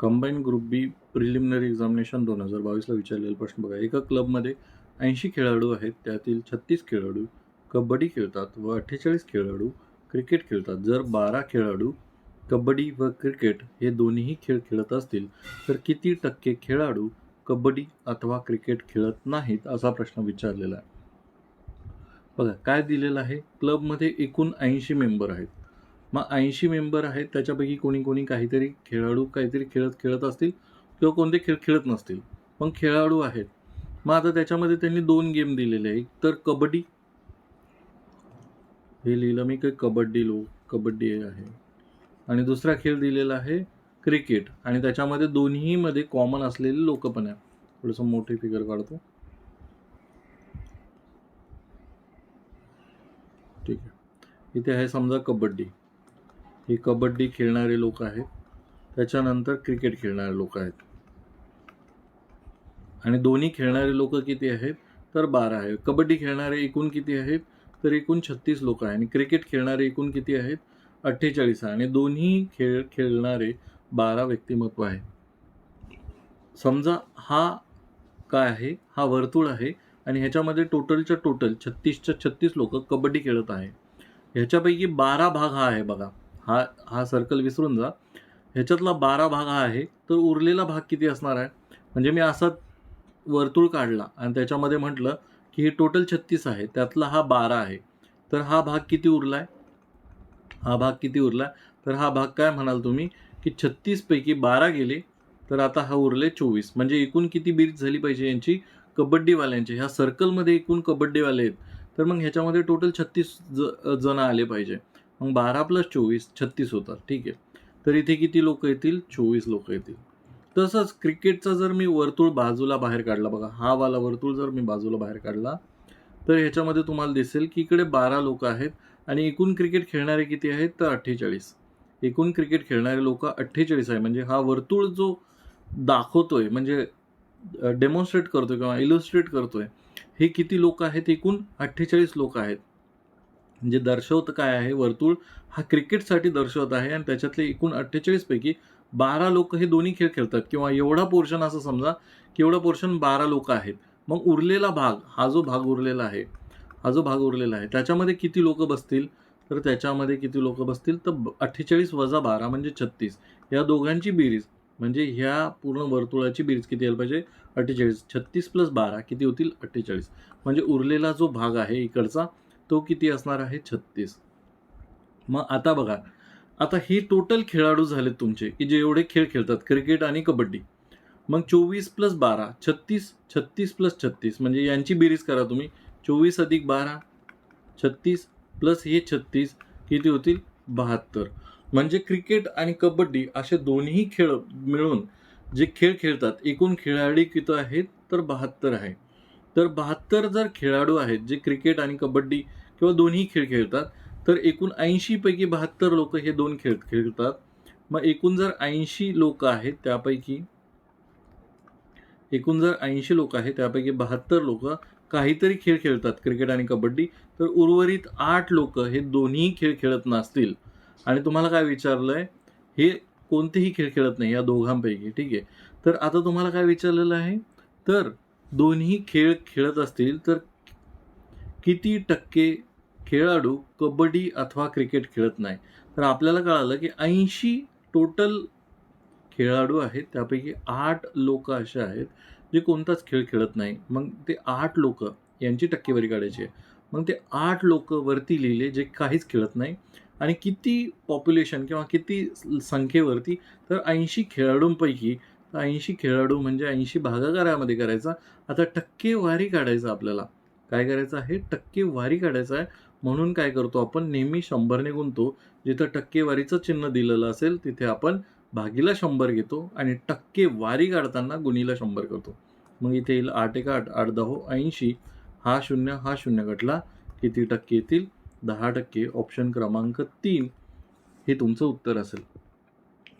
Combine group B preliminary examination दोन हजार बावीसला विचारलेला प्रश्न बघा. एका क्लबमध्ये ऐंशी खेळाडू आहेत. त्यातील छत्तीस खेळाडू कबड्डी खेळतात व अठ्ठेचाळीस खेळाडू क्रिकेट खेळतात. जर बारा खेळाडू कबड्डी व क्रिकेट हे दोन्ही खेळ खेळत असतील तर किती टक्के खेळाडू कबड्डी अथवा क्रिकेट खेळत नाहीत असा प्रश्न विचारलेला आहे. बघा काय दिलेलं आहे? क्लबमध्ये एकूण ऐंशी मेंबर आहेत. मग ऐंशी मेंबर आहेत त्याच्यापैकी कोणी कोणी काहीतरी खेळाडू काहीतरी खेळत खेळत असतील किंवा कोणते खेळ खेळत नसतील पण खेळाडू आहेत. मग आता त्याच्यामध्ये त्यांनी दोन गेम दिलेले आहे एक तर कबड्डी. हे लिहिलं मी काही कबड्डी लो कबड्डी आहे. आणि दुसरा खेळ दिलेला आहे क्रिकेट. आणि त्याच्यामध्ये दोन्हीमध्ये कॉमन असलेले लोक पण आहे थोडंसं मोठी फिगर काढतो. ठीक आहे. इथे आहे समजा कबड्डी. हे कबड्डी खेळणारे लोक आहेत. त्याच्यानंतर क्रिकेट खेळणारे लोक आहेत. आणि दोन्ही खेळणारे लोक किती आहेत? तर बारा आहे कबड्डी खेळणारे एकूण किती आहेत? तर एकूण छत्तीस लोक आहे आणि क्रिकेट खेळणारे एकूण किती आहेत? अठ्ठेचाळीस आहे आणि दोन्ही खेळ खेळणारे बारा व्यक्तिमत्व आहे समजा हा काय आहे? हा वर्तुळ आहे. आणि ह्याच्यामध्ये टोटलच्या टोटल छत्तीसच्या छत्तीस लोक कबड्डी खेळत आहे ह्याच्यापैकी बारा भाग हा आहे बघा. हा हा सर्कल विसरून जा. ह्याच्यातला बारा भाग हा आहे तर उरलेला भाग किती असणार आहे? म्हणजे मी असा वर्तुळ काढला आणि त्याच्यामध्ये म्हटलं की हे टोटल छत्तीस आहे त्यातला हा बारा आहे. तर हा भाग किती उरला आहे हा भाग किती उरला आहे तर हा भाग काय म्हणाल तुम्ही? की छत्तीसपैकी बारा गेले तर आता हा उरले चोवीस. म्हणजे एकूण किती बेरीज झाली पाहिजे यांची? कबड्डीवाल्यांची. ह्या सर्कलमध्ये एकूण कबड्डीवाले आहेत. तर मग ह्याच्यामध्ये टोटल छत्तीस ज जण आले पाहिजे. मग बारा प्लस चोवीस छत्तीस होतात. ठीक आहे. तर इथे किती लोक येतील? चोवीस लोक येतील. तसंच क्रिकेटचा जर मी वर्तुळ बाजूला बाहेर काढला बघा हा वाला वर्तुळ जर मी बाजूला बाहेर काढला तर ह्याच्यामध्ये तुम्हाला दिसेल की इकडे बारा लोक आहेत आणि एकूण क्रिकेट खेळणारे किती आहेत? तर अठ्ठेचाळीस. एकूण क्रिकेट खेळणारे लोक अठ्ठेचाळीस आहे. म्हणजे हा वर्तुळ जो दाखवतोय म्हणजे डेमॉन्स्ट्रेट करतोय किंवा इलुस्ट्रेट करतोय हे किती लोक आहेत? एकूण अठ्ठेचाळीस लोक आहेत. म्हणजे दर्शवत काय आहे? वर्तुळ हा क्रिकेटसाठी दर्शवत आहे आणि त्याच्यातले एकूण अठ्ठेचाळीसपैकी बारा लोक हे दोन्ही खेळ खेळतात. किंवा एवढा पोर्शन असं समजा की एवढा पोर्शन बारा लोक आहेत. मग उरलेला भाग हा जो भाग उरलेला आहे हा जो भाग उरलेला आहे त्याच्यामध्ये किती लोक बसतील? तर त्याच्यामध्ये किती लोक बसतील? तर अठ्ठेचाळीस वजा बारा म्हणजे छत्तीस. या दोघांची बेरीज म्हणजे ह्या पूर्ण वर्तुळाची बेरीज किती यायला पाहिजे? अठ्ठेचाळीस. छत्तीस प्लस बारा किती होतील? अठ्ठेचाळीस. म्हणजे उरलेला जो भाग आहे इकडचा तो किती असणार आहे? छत्तीस. मग आता बघा. आता हे टोटल खेळाडू झालेत तुमचे की जे एवढे खेळ खेळतात क्रिकेट आणि कबड्डी. मग चोवीस प्लस बारा छत्तीस छत्तीस प्लस छत्तीस म्हणजे यांची बेरीज करा तुम्ही. चोवीस अधिक बारा छत्तीस प्लस हे छत्तीस किती होतील? बहात्तर. म्हणजे क्रिकेट आणि कबड्डी असे दोन्ही खेळ मिळून जे खेळ खेळतात एकूण खेळाडू किती आहेत? तर बहात्तर आहे. तर बहात्तर जर खेळाडू आहेत जे क्रिकेट आणि कबड्डी किंवा दोन्ही खेळ खेळतात तर एकूण ऐंशीपैकी बहात्तर लोक हे दोन खेळ खेळतात. मग एकूण जर ऐंशी लोक आहेत त्यापैकी एकूण जर ऐंशी लोक आहेत त्यापैकी बहात्तर लोक काहीतरी खेळ खेळतात क्रिकेट आणि कबड्डी. तर उर्वरित आठ लोक हे दोन्ही खेळ खेळत नसतील. आणि तुम्हाला काय विचारलं आहे हे कोणतेही खेळ खेळत नाही या दोघांपैकी ठीक आहे? तर आता तुम्हाला काय विचारलेलं आहे? तर दोन्ही खेळ खेळत असतील तर किती टक्के खेळाडू कबड्डी अथवा क्रिकेट खेळत नाही? तर आपल्याला कळालं की ऐंशी टोटल खेळाडू आहेत. त्यापैकी आठ लोक असे आहेत जे कोणताच खेळ खेळत नाही. मग ते आठ लोक यांची टक्केवारी काढायची आहे. मग ते आठ लोक वरती लिहिले जे काहीच खेळत नाही. आणि किती पॉप्युलेशन किंवा किती संख्येवरती तर ऐंशी खेळाडूंपैकी ऐंशी खेळाडू म्हणजे ऐंशी भागाकारामध्ये करायचा. आता टक्केवारी काढायचं आपल्याला. काय करायचं आहे? टक्केवारी काढायचं आहे. म्हणून काय करतो आपण? नेहमी शंभरने गुंतो. जिथं टक्केवारीचं चिन्ह दिलेलं असेल तिथे आपण भागीला शंभर घेतो आणि टक्केवारी काढताना गुणीला शंभर करतो. मग इथे येईल आठ एक आठ आठ दहो ऐंशी. हा शून्य हा शून्य गटला किती टक्के येतील? दहा टक्के. ऑप्शन क्रमांक तीन. हे तुमचं उत्तर असेल.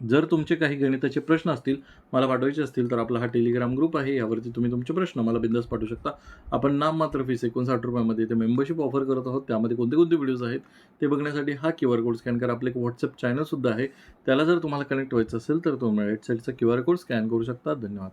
जर तुमचे काही गणिताचे प्रश्न असतील मला पाठवायचे असतील तर आपला हा टेलिग्राम ग्रुप आहे. यावरती तुम्ही तुमचे प्रश्न मला बिंदास पाठवू शकता. आपण नाममात्र फीस एकोणसाठ रुपयामध्ये ते मेंबरशिप ऑफर करत आहोत. त्यामध्ये कोणते कोणते व्हिडिओज आहेत ते बघण्यासाठी हा क्यू आर कोड स्कॅन करा. आपलं एक व्हॉट्सअप चॅनलसुद्धा आहे. त्याला जर तुम्हाला कनेक्ट व्हायचं असेल तर तुम्ही वेबसाईटचा क्यू आर कोड स्कॅन करू शकता. धन्यवाद.